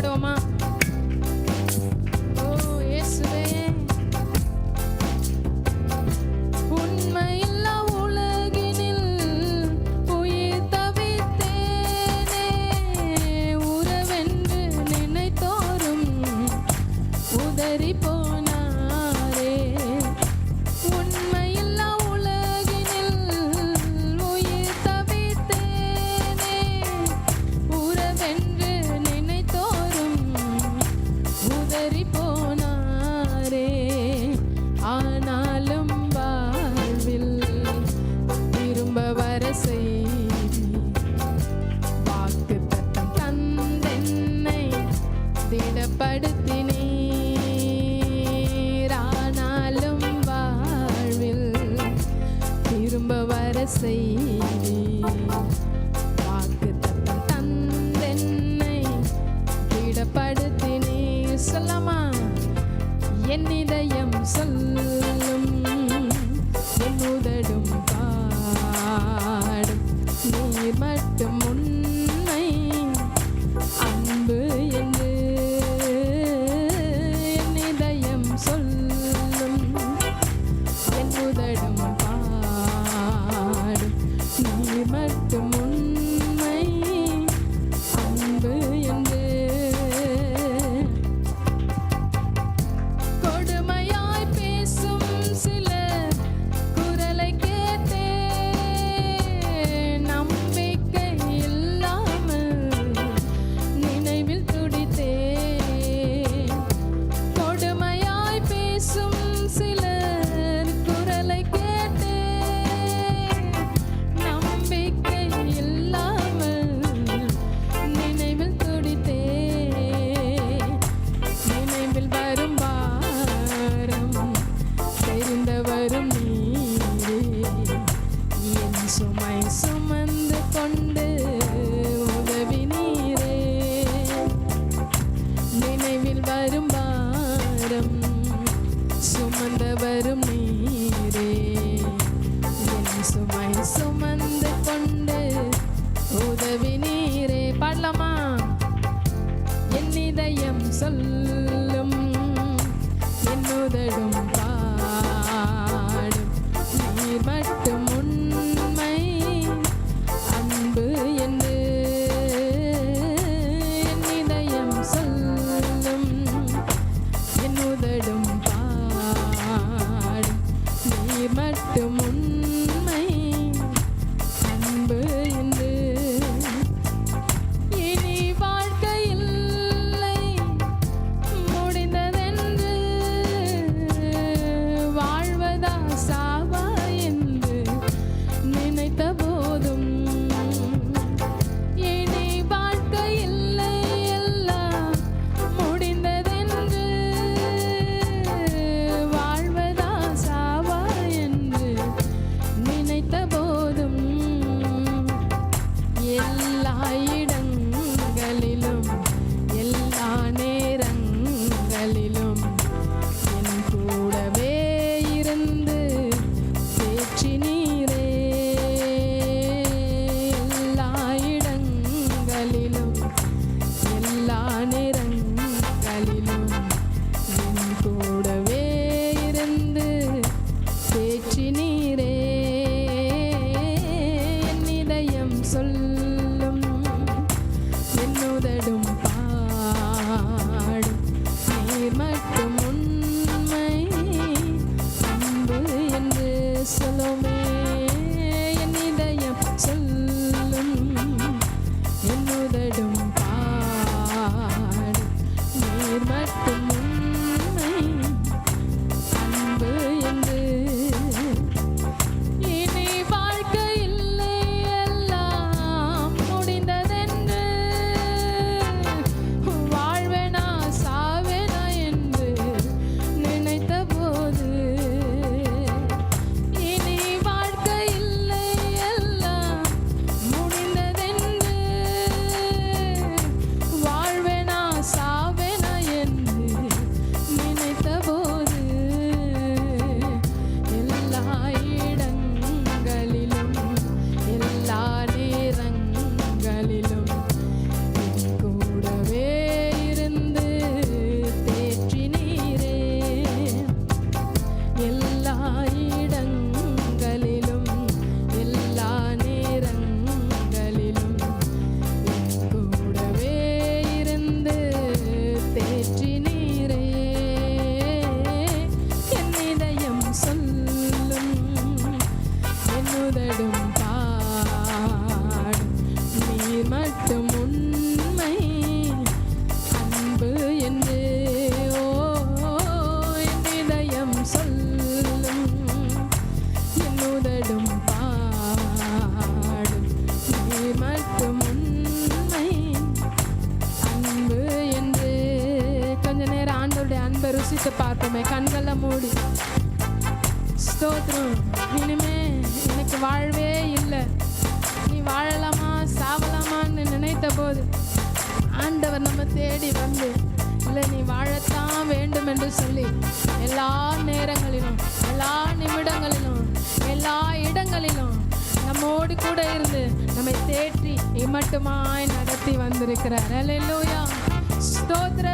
பாடுவோமா? ஓ இயேசுவே. உண்மையில்லா உலகினில் உயிர் தவித்தேனே. உறவென்று நினைத்தோறும் உதறி போன முழுதும் பாடும். நீர் மட்டும் உண்மை அன்பு என்று என் இதயம் சொல்லும். என் உதடும் பாடும். மட்டும் உண்மை நேசித்து பார்ப்போமே கண்களை மூடி ஸ்தோத்ரம் இனிமே எனக்கு வாழ்வே இல்லை நீ வாழலாமா சாவலாமான்னு நினைத்த போது ஆண்டவர் நம்ம தேடி வந்து இல்லை நீ வாழத்தான் வேண்டும் என்று சொல்லி எல்லா நேரங்களிலும் எல்லா நிமிடங்களிலும் எல்லா இடங்களிலும் நம்மோடு கூட இருந்து நம்மை தேற்றி இமட்டுமாய் நடத்தி வந்திருக்கிறார் அல்லையா ஸ்தோத்ர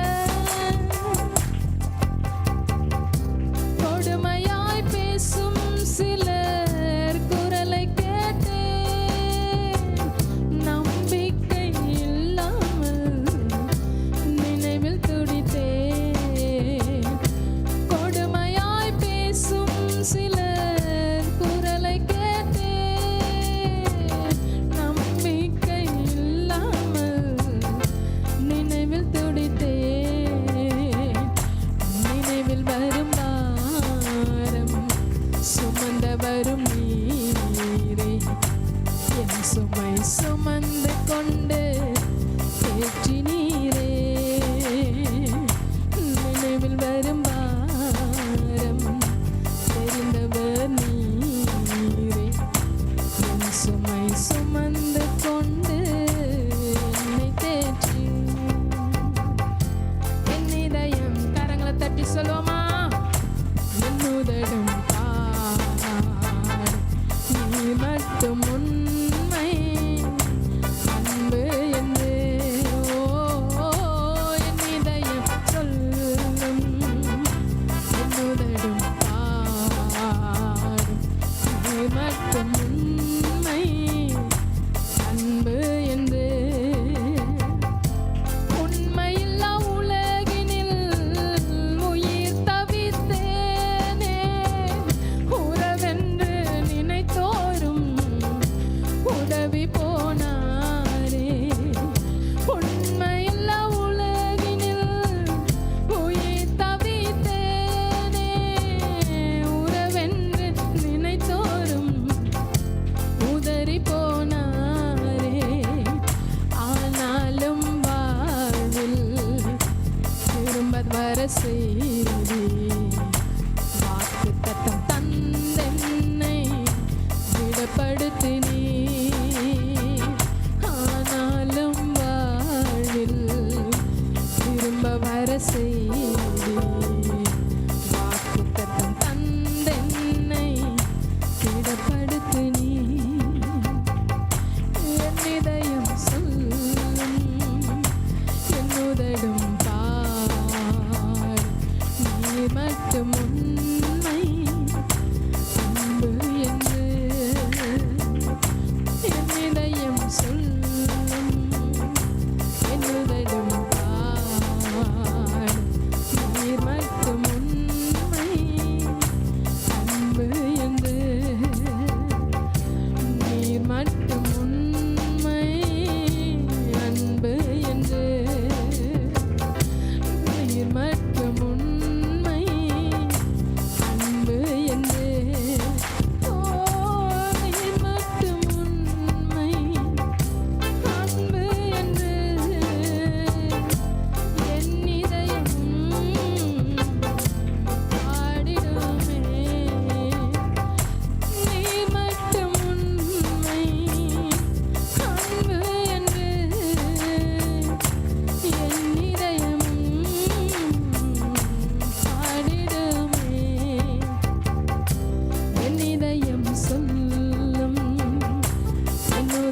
படுத்து நீ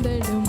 belle